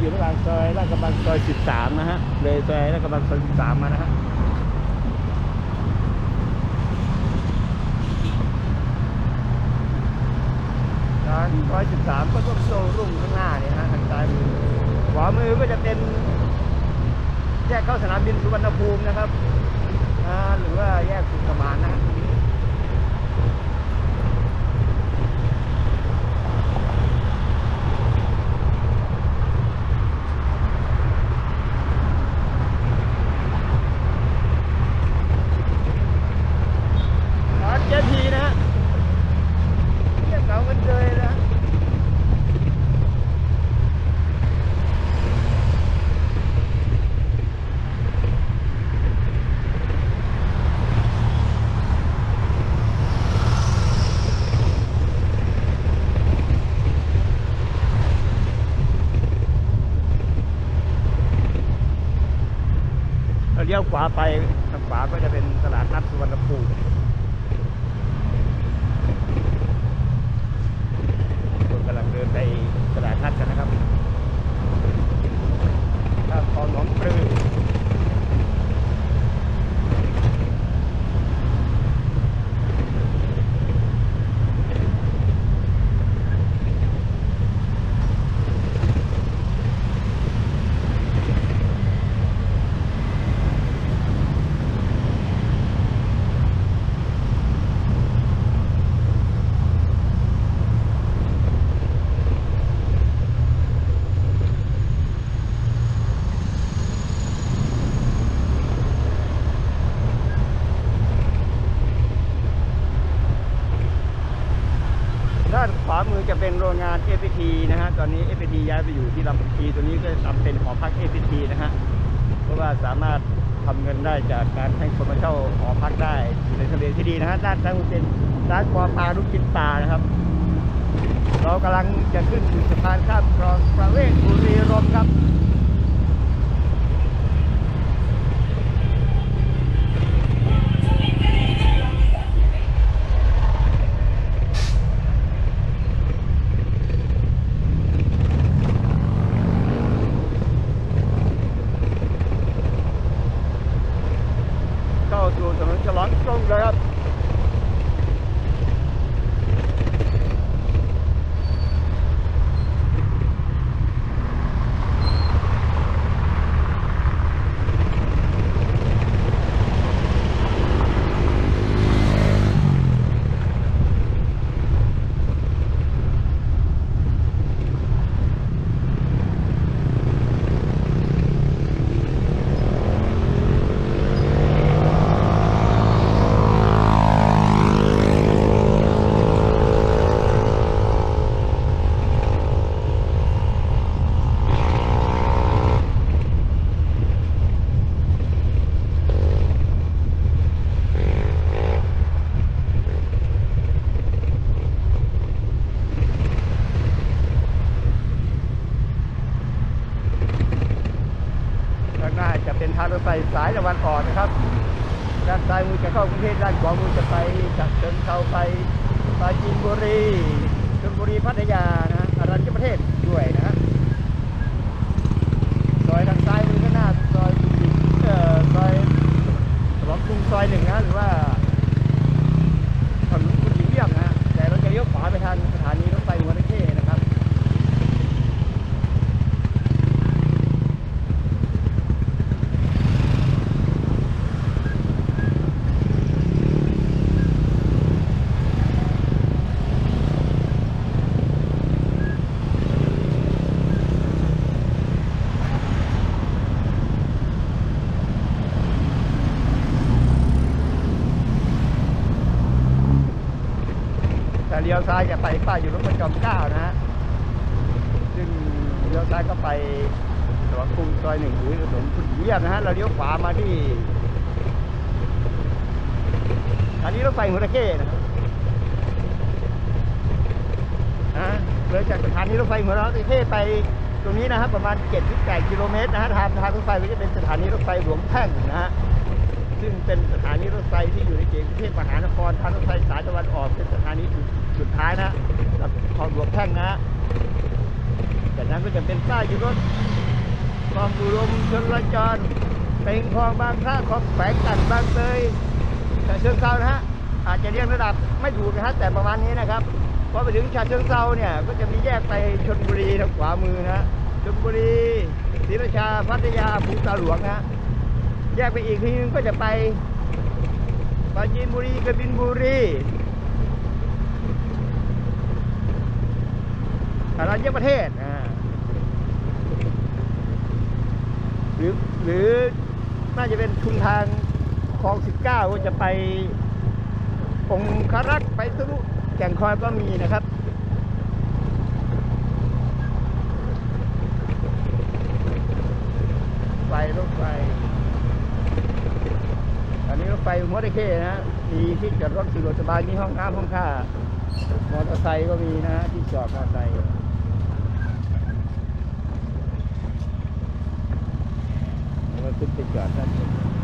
อยู่ระหว่างซอยลาดกระบังซอย13 นะฮะ เลยซอยล้วก็บังซอย13 มานะฮะทางซอย13ก็ต้องโซรุ่งข้างหน้าเนี่ยนะฮะทางซ้ายมือขวามือก็จะเป็นแยกเข้าสนามบินสุวรรณภูมินะครับหรือว่าแยกสุขสมานนะฮะ ร้านเจพีนะฮะเรียกเหงากันเลยนะฮะ เราเลี้ยวขวาไปทางขวาก็จะเป็นตลาดนัดสุวรรณภูมิคนกำลังเดินไปตลาดนัดกันนะครับถ้าคลองหนองปลือ ด้านขวามือจะเป็นโรงงาน APT นะฮะ ตอนนี้ APT ย้ายไปอยู่ที่ลำพูชีตัวนี้ก็ทำเป็นหอพัก APT นะฮะ เพราะว่าสามารถทำเงินได้จากการให้คนมาเช่าหอพักได้ในทะเลที่ดีนะฮะ ด้านซ้ายมือเป็นร้านปอปลาลูกชิ้นปลานะครับ เรากำลังจะขึ้นสะพานข้ามคลองประเวศบุรีรมย์ครับ เข้าสู่ถนนฉลองกรุงเลยครับ ด้านหน้า ไปสายตะวันออกนะครับ ด้านซ้ายมือจะเข้ากรุงเทพด้านขวามือจะไปจากเชิงเทาไปปราจีนบุรีชลบุรีพัทยานะอรัญญประเทศด้วยนะฮะซอยทางซ้ายมือก็หน้าซอยสุขุมวิทเอ่อซอยฉลองกรุงซอยหนึ่งนะหรือว่าถนนคุณหญิงเรียบนะฮะแต่เราจะเลี้ยวขวาไปทางสถานีรถไฟหัวตะเข้นะครับ แต่เลี้ยวซ้ายจะไปป้ายอยู่รถประจอมเก้านะฮะซึ่งเลี้ยวซ้ายก็ไปถนนกรุงซอยหนึ่งหรือถนนคุณหญิงเรียบนะฮะเราเลี้ยวขวามาที่อันนี้รถไฟหัวตะเข้นะครับอ่าเลยจากสถานีรถไฟหัวตะเข้ไปตรงนี้นะครับประมาณ7-8กิโลเมตรนะฮะทางทางรถไฟก็จะเป็นสถานีรถไฟหลวงแพ่งนะฮะ ซึ่งเป็นสถานีรถไฟที่อยู่ในเขตกรุงเทพมหานครทางรถไฟสายตะวันออกเป็นสถานีสุดสุดท้ายนะกับคลองหลวงแพ่งนะจากนั้นก็จะเป็นป้ายยู่รถคลองอุดมชนละจรเป็นคลองบางพระคลองแฝงกันบางเตยแต่เชิงเซานะฮะอาจจะเรียงระดับไม่ถูกนะฮะแต่ประมาณนี้นะครับพอไปถึงชาเชิงเซาเนี่ยก็จะมีแยกไปชนบุรีทางขวามือนะฮะชนบุรีศรีราชาพัทยาภูตาหลวงนะฮะ แยกไปอีกทีนึงก็จะไปปราจีนบุรีกบินบุรีอรัญญประเทศอ่าหรือหรือน่าจะเป็นชุมทางคลอง19ว่าก็จะไป องคารักษ์ไปทะลุแก่งคอยก็มีนะครับไฟรถไฟ ไปหัวตะเข้นะมีที่จอดรถสะดวกสบายมีห้องน้ำห้องท่ามอเตอร์ไซค์ก็มีนะฮะที่จอดมอเตอร์ไซค์แล้วก็ขึ้นไปจอดด้านบน